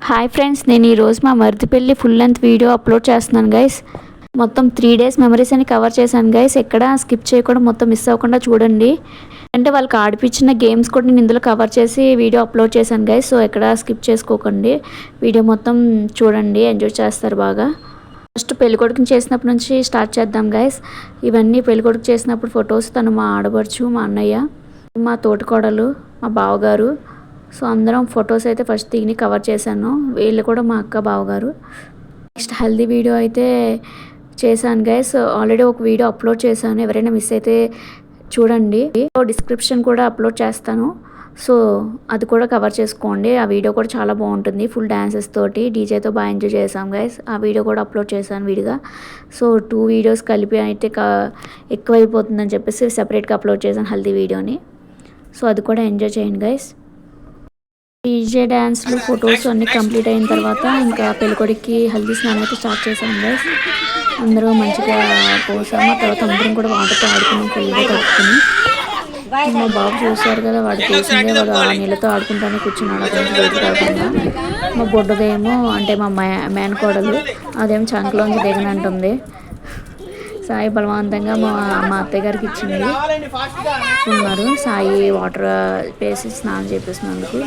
Hi friends నేను ఈరోజు మా మరిది పెళ్ళి ఫుల్ లెంత్ వీడియో అప్లోడ్ చేస్తున్నాను గైస్ మొత్తం త్రీ డేస్ మెమరీస్ అని కవర్ చేశాను గైస్ ఎక్కడ స్కిప్ చేయకుండా మొత్తం మిస్ అవ్వకుండా చూడండి. అంటే వాళ్ళకి ఆడిపించిన గేమ్స్ కూడా నేను ఇందులో కవర్ చేసి వీడియో అప్లోడ్ చేశాను గైస్ సో ఎక్కడ స్కిప్ చేసుకోకండి. వీడియో మొత్తం చూడండి ఎంజాయ్ చేస్తారు బాగా. ఫస్ట్ పెళ్ళికొడుకుని చేసినప్పటి నుంచి స్టార్ట్ చేద్దాం గైస్ ఇవన్నీ పెళ్ళికొడుకు చేసినప్పుడు ఫొటోస్ తను మా ఆడబడుచు మా అన్నయ్య మా తోటికోడలు మా బావగారు. సో అందరం ఫొటోస్ అయితే ఫస్ట్ దిగిని కవర్ చేశాను. వీళ్ళు కూడా మా అక్క బావగారు. నెక్స్ట్ హల్దీ వీడియో అయితే చేశాను గైస్ ఆల్రెడీ ఒక వీడియో అప్లోడ్ చేశాను. ఎవరైనా మిస్ అయితే చూడండి. డిస్క్రిప్షన్ కూడా అప్లోడ్ చేస్తాను. సో అది కూడా కవర్ చేసుకోండి. ఆ వీడియో కూడా చాలా బాగుంటుంది. ఫుల్ డ్యాన్సెస్ తోటి డీజేతో బాగా ఎంజాయ్ చేసాం గైస్ ఆ వీడియో కూడా అప్లోడ్ చేశాను విడిగా. సో టూ వీడియోస్ కలిపి అయితే ఎక్కువ అయిపోతుందని చెప్పేసి సెపరేట్గా అప్లోడ్ చేశాను హల్దీ వీడియోని. సో అది కూడా ఎంజాయ్ చేయండి గైస్ డీజే డ్యాన్స్లు ఫొటోస్ అన్నీ కంప్లీట్ అయిన తర్వాత ఇంకా పెళ్ళికొడికి హల్దీ స్నానం అయితే స్టార్ట్ చేశాం గైస్ అందరూ మంచిగా పోసాము తర్వాత అందరం కూడా వాటర్తో ఆడుకున్నాం ఫుల్గా కట్టుకుని మా బాబు చూసారు కదా వాడు తీసిందే వాడు ఆ నీళ్ళతో ఆడుకుంటానే కూర్చున్నాడు. అక్కడ బయటకు కాకుండా మా బొడ్డదేమో అంటే మా మేనకోడలు అదేమో చంకలోంచి దిగనంటుంది. సాయి బలవంతంగా మా మా అత్తయ్య గారికి ఇచ్చింది ఉన్నారు. సాయి వాటర్ వేసి స్నానం చేపిస్తున్నందుకు.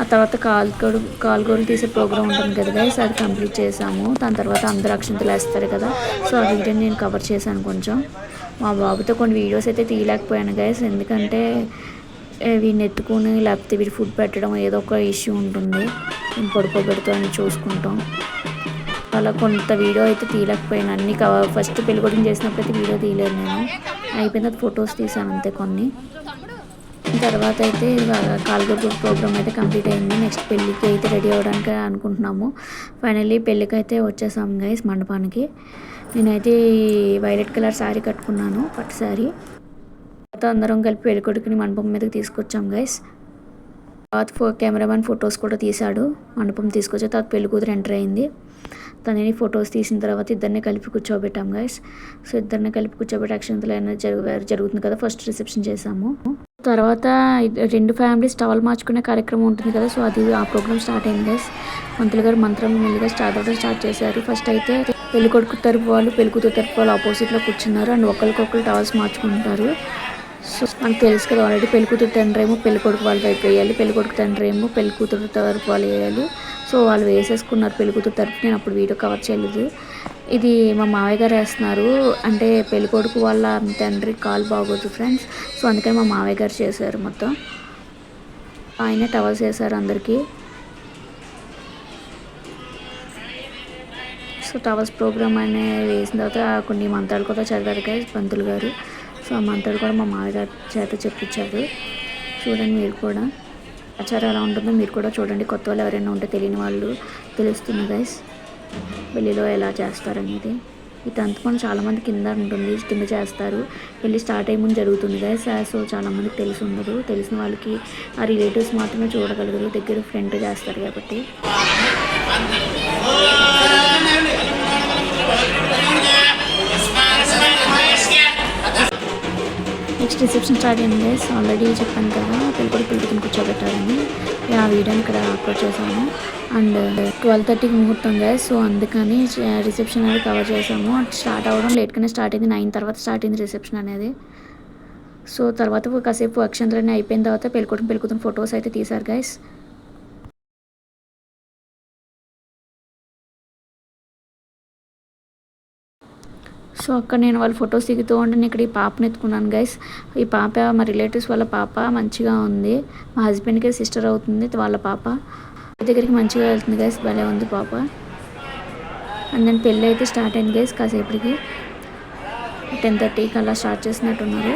ఆ తర్వాత కాలుగోడు కాలుగోలు తీసే ప్రోగ్రామ్ ఉంటుంది కదా గైస్ అది కంప్లీట్ చేసాము దాని తర్వాత అందరు అక్షంతలు వేస్తారు కదా. సో ఆ వీడియోని నేను కవర్ చేశాను కొంచెం. మా బాబుతో కొన్ని వీడియోస్ అయితే తీయలేకపోయాను గైస్ ఎందుకంటే వీడిని ఎత్తుకుని లేకపోతే వీడి ఫుడ్ పెట్టడం ఏదో ఒక ఇష్యూ ఉంటుంది. మేము పడుకోబెడుతూ అని చూసుకుంటాం. అలా కొంత వీడియో అయితే తీయలేకపోయాను. అన్ని ఫస్ట్ పెళ్ళికొడిని చేసినప్పుడు అయితే వీడియో తీయలేదు నేను. అయిపోయిన తర్వాత ఫొటోస్ తీసాను అంతే కొన్ని. తర్వాత అయితే కాల్గొట్టు ప్రోగ్రామ్ అయితే కంప్లీట్ అయింది. నెక్స్ట్ పెళ్ళికి అయితే రెడీ అవ్వడానికి అనుకుంటున్నాము. ఫైనల్లీ పెళ్ళికి అయితే వచ్చేసాము గైస్ మండపానికి. నేనైతే వైలెట్ కలర్ శారీ కట్టుకున్నాను పట్టు శారీ తర్వాత అందరం కలిపి పెళ్ళికొడుకుని మండపం మీదకి తీసుకొచ్చాం గైస్ తర్వాత ఫో కెమెరామెన్ ఫొటోస్ కూడా తీశాడు. మండపం తీసుకొచ్చి తర్వాత పెళ్ళి కూతురు ఎంటర్ అయింది. తనని ఫొటోస్ తీసిన తర్వాత ఇద్దరిని కలిపి కూర్చోబెట్టాం గైస్ సో ఇద్దరిని కలిపి కూర్చోబెట్టి అక్షంతలు అనేది జరుగు జరుగుతుంది కదా? ఫస్ట్ రిసెప్షన్ చేసాము తర్వాత రెండు ఫ్యామిలీస్ టవల్ మార్చుకునే కార్యక్రమం ఉంటుంది కదా? సో అది ఆ ప్రోగ్రామ్ స్టార్ట్ అయింది గైస్ మంత్రులు గారు మంత్రం మెల్లిగా స్టార్ట్ అవ్వడం స్టార్ట్ చేశారు. ఫస్ట్ అయితే పెళ్ళి కొడుకు తరపు వాళ్ళు పెళ్ళి కూతురు తరపు వాళ్ళు ఆపోజిట్లో కూర్చున్నారు. అండ్ ఒకరికొకరు టవల్స్ మార్చుకుంటారు. సో మనకు తెలుసు కదా ఆల్రెడీ పెళ్ళి కూతురు తండ్రి ఏమో పెళ్ళి కొడుకు వాళ్ళ వైపు వేయాలి పెళ్ళి కొడుకు తండ్రి ఏమో పెళ్ళి కూతురు తరపు వాళ్ళు వేయాలి. సో వాళ్ళు వేసేసుకున్నారు పెళ్ళికూతురు తరపు నేను అప్పుడు వీడియో కవర్ చేయలేదు. ఇది మా మావయ్య గారు వేస్తున్నారు. అంటే పెళ్ళి కొడుకు వాళ్ళ తండ్రి కాల్ బాగోదు ఫ్రెండ్స్. సో అందుకని మా మావయ్య గారు చేశారు మొత్తం. ఆయన టవల్స్ వేశారు అందరికీ. సో టవర్స్ ప్రోగ్రామ్ అనే వేసిన తర్వాత కొన్ని మంత్రాలు కూడా చదివారు కదా పంతులు గారు. సో ఆ మంత్రాలు కూడా మా మామయ్య చేత చెప్పించారు. చూడండి మీరు కూడా. ఆచారం ఎలా ఉంటుందో మీరు కూడా చూడండి. కొత్త వాళ్ళు ఎవరైనా ఉంటే తెలియని వాళ్ళు తెలుస్తుంది గైస్ పెళ్ళిలో ఎలా చేస్తారనేది. ఈ తంతపండు చాలామంది కింద ఉంటుంది కింద చేస్తారు. పెళ్ళి స్టార్ట్ అయ్యే ముందు జరుగుతుంది గైస్ సో చాలామందికి తెలిసి ఉండదు. తెలిసిన వాళ్ళకి ఆ రిలేటివ్స్ మాత్రమే చూడగలరు. దగ్గర ఫ్రెండ్ చేస్తారు కాబట్టి. నెక్స్ట్ రిసెప్షన్ స్టార్ట్ అయింది ఆల్రెడీ చెప్పాను కదా పెళ్ళికొడు పెళ్ళికి కూర్చోబెట్టాలని. ఆ వీడియోని ఇక్కడ అప్లోడ్ చేశాను. అండ్ ట్వెల్వ్ థర్టీకి ముహూర్తం గైస్ సో అందుకని రిసెప్షన్ అనేది కవర్ చేసాము స్టార్ట్ అవ్వడం లేట్గానే స్టార్ట్ అయింది. నైన్ తర్వాత స్టార్ట్ అయింది రిసెప్షన్ అనేది. సో తర్వాత కాసేపు అక్షంతలన్నీ అయిపోయిన తర్వాత పెళ్ళికొడుకు పెళ్ళికూతురు ఫొటోస్ అయితే తీశారు గైస్ సో అక్కడ నేను వాళ్ళ ఫొటోస్ దిగుతూ ఉంటే ఇక్కడ ఈ పాపని ఎత్తుకున్నాను గైస్ ఈ పాప మా రిలేటివ్స్ వాళ్ళ పాప మంచిగా ఉంది. మా హస్బెండ్కి సిస్టర్ అవుతుంది వాళ్ళ పాప. దగ్గరికి మంచిగా వెళ్తుంది గైస్ భలే ఉంది పాప. అండ్ నేను పెళ్ళి అయితే స్టార్ట్ అయింది గైస్ కాసేపటికి. టెన్ థర్టీకి అలా స్టార్ట్ చేసినట్టున్నారు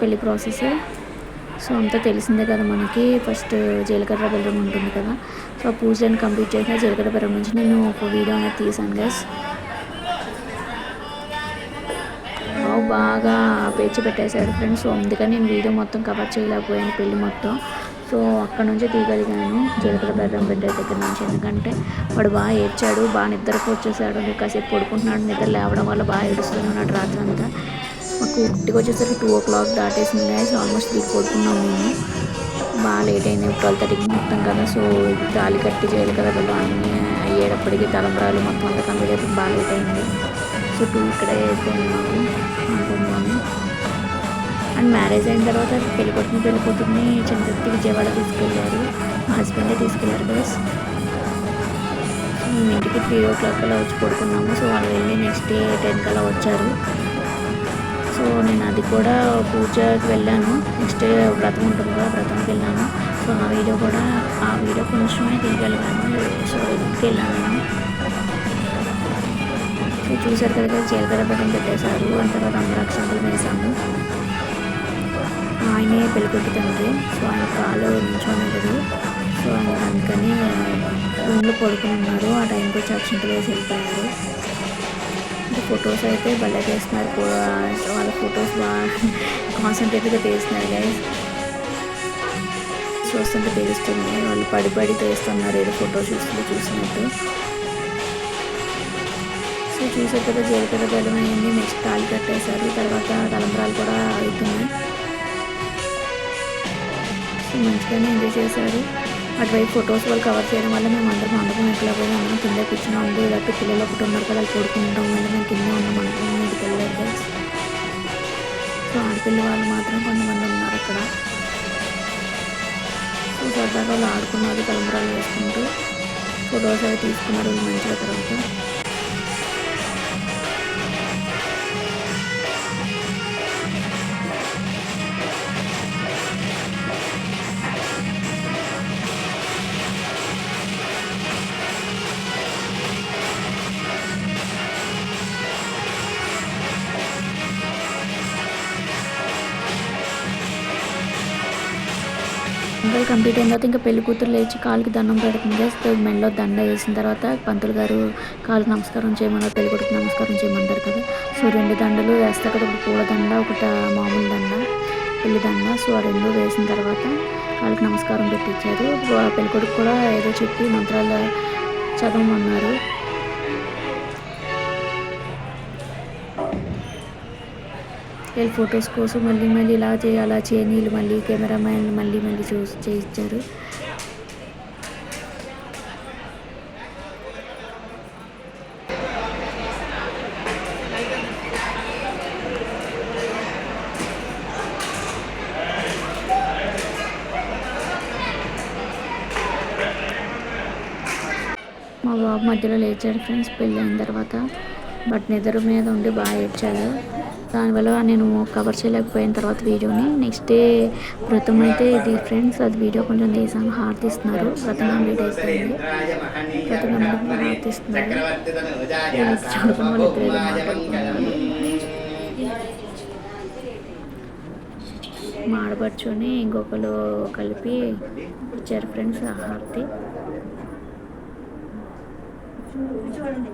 పెళ్ళి ప్రాసెస్ సో అంతా తెలిసిందే కదా మనకి. ఫస్ట్ జీలకర్ర బెల్లం ఉంటుంది కదా. సో ఆ పూజలను కంప్లీట్ చేసిన జీలకర్ర బెల్లం నుంచి నేను ఒక వీడియో అనేది తీసాను గైస్ బాగా పేర్చి పెట్టేశాడు ఫ్రెండ్స్. సో అందుకని నేను వీడియో మొత్తం కవర్ చేయలేకపోయాను పెళ్ళి మొత్తం. సో అక్కడ నుంచే తీయగలిగాను జీలకర్ర బెల్లం బిడ్డ దగ్గర నుంచి ఎందుకంటే వాడు బాగా ఏడ్చాడు బాగా నిద్రకు వచ్చేసాడు. కాసేపు పడుకుంటున్నాడు. నిద్ర లేవడం వల్ల బాగా ఏడుస్తున్నాడు రాత్రి అంతా మాకు ఇంటికి వచ్చేసరికి టూ ఓ క్లాక్ దాటేసింది. సో ఆల్మోస్ట్ త్రీ పడుకున్నాం మేము. బాగా లేట్ అయింది. ట్వెల్వ్ థర్టీకి మొత్తం కదా. సో తాలి కట్టి జీలకర్ర కదా అన్నీ అయ్యేటప్పటికి తలంబరాలు మొత్తం అంతా కంప్లీట్ అయిపోయి బాగా లేట్ అయింది. చుట్టూ ఇక్కడ ఇక్కడే అనుకుంటున్నాను అండ్ మ్యారేజ్ అయిన తర్వాత పెళ్ళి కొడుకుని పెళ్ళి కూతుర్ని చంద్రకి విజయవాడ తీసుకెళ్ళారు. మా హస్బెండే తీసుకెళ్ళారు బస్ మేము ఇంటికి త్రీ ఓ క్లాక్ అలా వచ్చి పడుకున్నాము. సో వాళ్ళు వెళ్ళి నెక్స్ట్ డే టెన్ అలా వచ్చారు. సో నేను అది కూడా పూజకి వెళ్ళాను. నెక్స్ట్ డే వ్రతం ఉంటుంది కదా వ్రతంకి వెళ్ళాను. సో ఆ వీడియో కూడా ఆ వీడియో కొంచెమే తీయగలిగాను సో ఇంటికి వెళ్ళాను. నేను చూసారు కదా జీలకర్ర బెల్లం పెట్టేశారు. అంత తర్వాత అక్షంతలు వేసాము ఆయనే పెళ్ళికొట్టు తండ్రి సో ఆయన కాలు నిల్చోనలేదు సో ఆయన అందుకని రూమ్లో పడుకుని ఉన్నారు. ఆ టైంకి వచ్చి అక్షంతలు వేసి వెళ్ళిపోయారు. ఫొటోస్ అయితే భలే తీస్తున్నారు. వాళ్ళ ఫొటోస్ బాగా కాన్సన్ట్రేట్గా తీస్తున్నారు గైస్ చూస్తుంటే తెలుస్తుంది. వాళ్ళు పడి పడి తీస్తున్నారు. ఏదో ఫోటో చూస్తూ చూసినట్టు చూసారు కదా జీలకర్ర బెల్లం అయ్యింది నెక్స్ట్ తాళి కట్టేశారు. తర్వాత తలంబరాలు కూడా అవుతున్నాయి. సో మంచిగానే ఎంజాయ్ చేశారు. అటువైపు ఫొటోస్ వాళ్ళు కవర్ చేయడం వల్ల మేము అందరం మండపం ఎక్కలేకపోయి అందరం కింద కూర్చున్నాం. ఉంది ఇలాంటి పిల్లలు ఒకటి ఉన్నారు కదా వాళ్ళు పడుకుంటాం వల్ల మేము కింద ఉన్న మండపం మీదకి వెళ్ళలేదు సో ఆడపిల్ల వాళ్ళు మాత్రం కొంతమంది ఉన్నారు అక్కడ. సో సరదాగా వాళ్ళు ఆడుకున్నారు తలంబరాలు వేసుకుంటూ. ఫొటోస్ అవి తీసుకున్నారు మంచిగా తర్వాత. పండుగ కంప్లీట్ అయిన తర్వాత ఇంకా పెళ్ళి కూతురు లేచి కాలుకి దండం పెడుతుంది. జస్ట్ మెడలో దండ వేసిన తర్వాత పంతులు గారు కాలుకి నమస్కారం చేయమన్నారు పెళ్ళి కొడుకు నమస్కారం చేయమంటారు కదా. సో రెండు దండలు వేస్తారు కదా ఒకటి పూల దండ ఒకటి మామూలు దండ పెళ్ళి దండ. సో ఆ రెండు వేసిన తర్వాత వాళ్ళకి నమస్కారం పెట్టించారు పెళ్ళికొడుకు కూడా ఏదో చెప్పి మంత్రాలు చదవమన్నారు. వీళ్ళు ఫొటోస్ కోసం మళ్ళీ మళ్ళీ ఇలా చేయి అలా మళ్ళీ కెమెరామ్యాన్ మళ్ళీ మళ్ళీ చూసి చేయించారు. మా బాబు మధ్యలో లేచాడు ఫ్రెండ్స్. పెళ్ళి అయిన తర్వాత బట్ నిద్ర మీద ఉండి బాగా ఏడ్చాడు. దానివల్ల నేను కవర్ చేయలేకపోయిన తర్వాత వీడియోని. నెక్స్ట్ డే వ్రతం అయితే ఇది ఫ్రెండ్స్ అది వీడియో కొంచెం తీసాను హార్ట్ ఇస్తున్నారు వ్రతం కంప్లీట్ అయిపోయింది. వ్రతం కంప్లీట్ హార్ట్ ఇస్తున్నారు చూడకుండా వాళ్ళు ఇద్దరు ఇంకొకరు కలిపి ఇచ్చారు ఫ్రెండ్స్ హార్తి. చూడండి.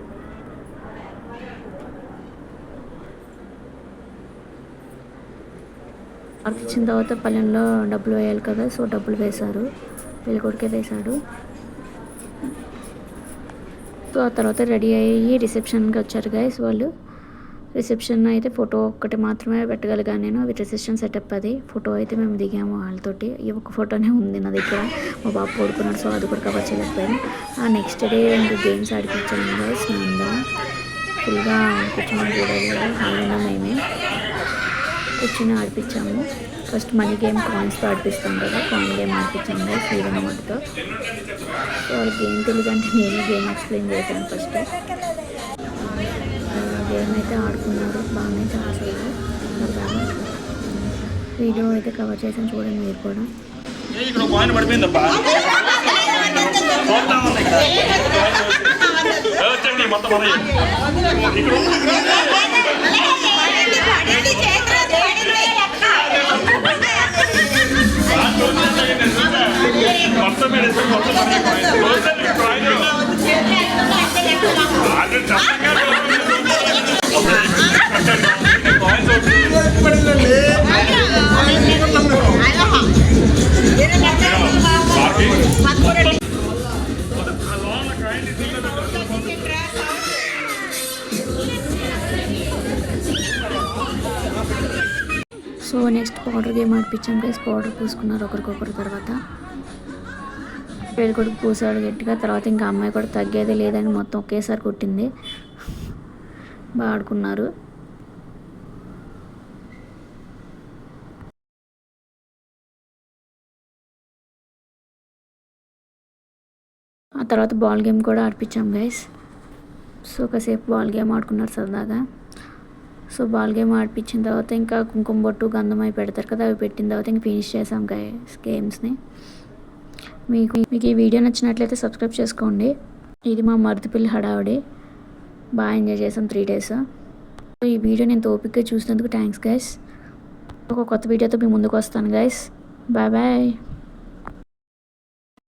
హారతి ఇచ్చిన తర్వాత పల్లెంలో డబ్బులు వేయాలి కదా సో డబ్బులు వేశారు. పెళ్ళి కొడుకే వేశాడు. సో ఆ తర్వాత రెడీ అయ్యి రిసెప్షన్కి వచ్చారు గైస్ వాళ్ళు. రిసెప్షన్ అయితే ఫోటో ఒక్కటి మాత్రమే పెట్టగలిగాను నేను. అది రిసెప్షన్ సెటప్ అది. ఫోటో అయితే మేము దిగాము వాళ్ళతోటి. ఈ ఒక్క ఫోటోనే ఉంది నా దగ్గర. మా బాబు పడుకున్నాడు సో అది కూడా కవర్ చేయలేకపోయాను. ఆ నెక్స్ట్ డే రెండు గేమ్స్ ఆడిపించాను గైస్ అందరం ఫుల్గా కూర్చొని చూడాలి హాల్లో మేమే. కూర్చొని ఆడిపించాము. ఫస్ట్ మనీ గేమ్ కాయిన్స్తో ఆడిపిస్తాం కదా కాయిన్ గేమ్ ఆడిపించాము ఈవెన్ అమౌంట్తో సో వాళ్ళకి గేమ్ తెలియదు అంటే నేను గేమ్ ఎక్స్ప్లెయిన్ చేశాను ఫస్ట్. గేమ్ అయితే ఆడుకున్నారు బాగానే చాలాసేపు సరదాగా వీడియో అయితే కవర్ చేసాను చూడండి మీరు కూడా. ఏ, ఇక్కడ కాయిన్ వచ్చండి మొత్తం. ఇక్కడ సో నెక్స్ట్ పౌడర్ గేమ్ ఆడిపించాం గైస్ పౌడర్ పూసుకున్నారు ఒకరికొకరు తర్వాత. వీళ్ళు కూడా పూసాడు గట్టిగా. తర్వాత ఇంకా అమ్మాయి కూడా తగ్గేదే లేదని మొత్తం ఒకేసారి కొట్టింది. బాగా ఆడుకున్నారు. ఆ తర్వాత బాల్ గేమ్ కూడా ఆడిపించాం గైస్ సో కాసేపు బాల్ గేమ్ ఆడుకున్నారు సరదాగా. సో బాల్ గేమ్ ఆడిపించిన తర్వాత ఇంకా కుంకుమ బొట్టు గంధం అవి పెడతారు కదా అవి పెట్టిన తర్వాత ఇంకా ఫినిష్ చేసాం గైస్ గేమ్స్ని మీకు మీకు ఈ వీడియో నచ్చినట్లయితే సబ్స్క్రైబ్ చేసుకోండి. ఇది మా మరుదుపిల్లి హడావుడి. బాగా ఎంజాయ్ చేసాం త్రీ డేస్ ఈ వీడియో నేను ఓపికగా చూసినందుకు థ్యాంక్స్ గైస్ ఒక కొత్త వీడియోతో మీ ముందుకు వస్తాను గైస్ బాయ్ బాయ్